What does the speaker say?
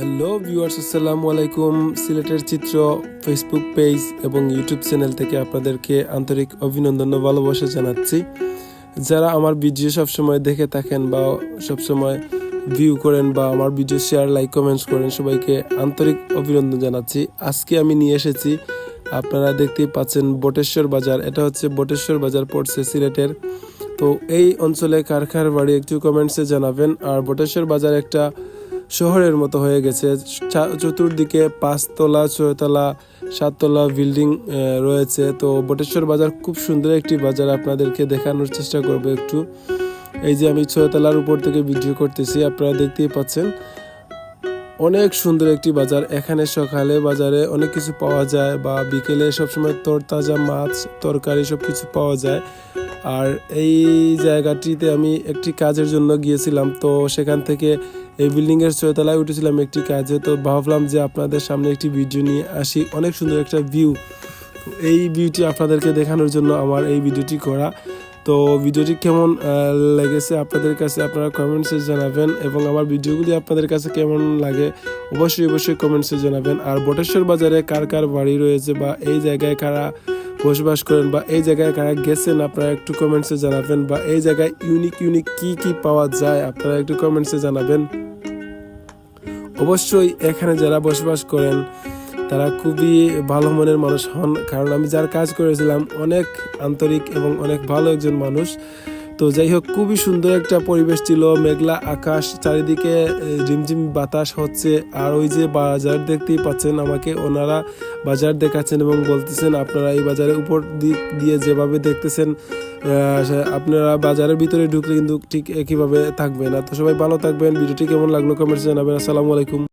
Hello viewers আসসালামু আলাইকুম সিলেটের চিত্র ফেসবুক পেজ এবং ইউটিউব চ্যানেল থেকে আপনাদেরকে আন্তরিক অভিনন্দন ও ভালোবাসা জানাচ্ছি। যারা আমার ভিডিও সবসময় দেখে থাকেন বা সবসময় ভিউ করেন বা আমার ভিডিও শেয়ার লাইক কমেন্টস করেন, সবাইকে আন্তরিক অভিনন্দন জানাচ্ছি। আজকে আমি নিয়ে এসেছি, আপনারা দেখতেই পাচ্ছেন বটেশ্বর বাজার। এটা হচ্ছে বটেশ্বর বাজার পড়ছে সিলেটের। তো এই অঞ্চলে কার কার বাড়ি একটু কমেন্টসে জানাবেন। আর বটেশ্বর বাজার একটা শহরের মতো হয়ে গেছে। চতুর্দিকে পাঁচতলা, ছয়তলা, সাততলা বিল্ডিং রয়েছে। তো বটেশ্বর বাজার খুব সুন্দর একটি বাজার। আপনাদেরকে দেখানোর চেষ্টা করব একটু। এই যে আমি ছয়তলার উপর থেকে ভিডিও করতেছি, আপনারা দেখতেই পাচ্ছেন। অনেক সুন্দর একটি বাজার। এখানে সকালে বাজারে অনেক কিছু পাওয়া যায় বা বিকেলে সবসময় তরতাজা মাছ, তরকারি সব কিছু পাওয়া যায়। আর এই জায়গাটিতে আমি একটি কাজের জন্য গিয়েছিলাম, তো সেখান থেকে এই বিল্ডিংয়ের ছয়তলায় উঠেছিলাম একটি কাজে। তো ভাবলাম যে আপনাদের সামনে একটি ভিডিও নিয়ে আসি, অনেক সুন্দর একটা ভিউ এই ভিউটি আপনাদেরকে দেখানোর জন্য আমার এই ভিডিওটি করা। তো ভিডিওটি কেমন লেগেছে আপনাদের কাছে আপনারা কমেন্টসে জানাবেন এবং আমার ভিডিওগুলি আপনাদের কাছে কেমন লাগে অবশ্যই অবশ্যই কমেন্টসে জানাবেন। আর বটেশ্বর বাজারে কার কার বাড়ি রয়েছে বা এই জায়গায় কারা বসবাস করেন বা এই জায়গায় কারা গেছেন, আপনারা একটু কমেন্টসে জানাবেন বা এই জায়গায় ইউনিক ইউনিক কি কি পাওয়া যায়, আপনারা একটু কমেন্টসে জানাবেন। অবশ্যই এখানে যারা বসবাস করেন, তারা খুবই ভালো মনের মানুষ হন। কারণ আমি যার কাজ করেছিলাম, অনেক আন্তরিক এবং অনেক ভালো একজন মানুষ। তো যাই হোক খুবই সুন্দর একটা পরিবেশ ছিল। মেঘলা আকাশ চারিদিকে এ, ঝিমঝিম বাতাস হচ্ছে। আর ওই যে বাজার দেখতেই পাচ্ছেন আমাকে ওনারা বাজার দেখাচ্ছেন এবং বলতেছেন আপনারা এই বাজারের উপর দিক দিয়ে যেভাবে দেখতেছেন আপনারা বাজারের ভিতরে ঢুকলে কিন্তু ঠিক একইভাবে থাকবে না। তো সবাই ভালো থাকবেন। ভিডিওটি কেমন লাগল কমেন্টস জানাবেন। আসসালামু আলাইকুম।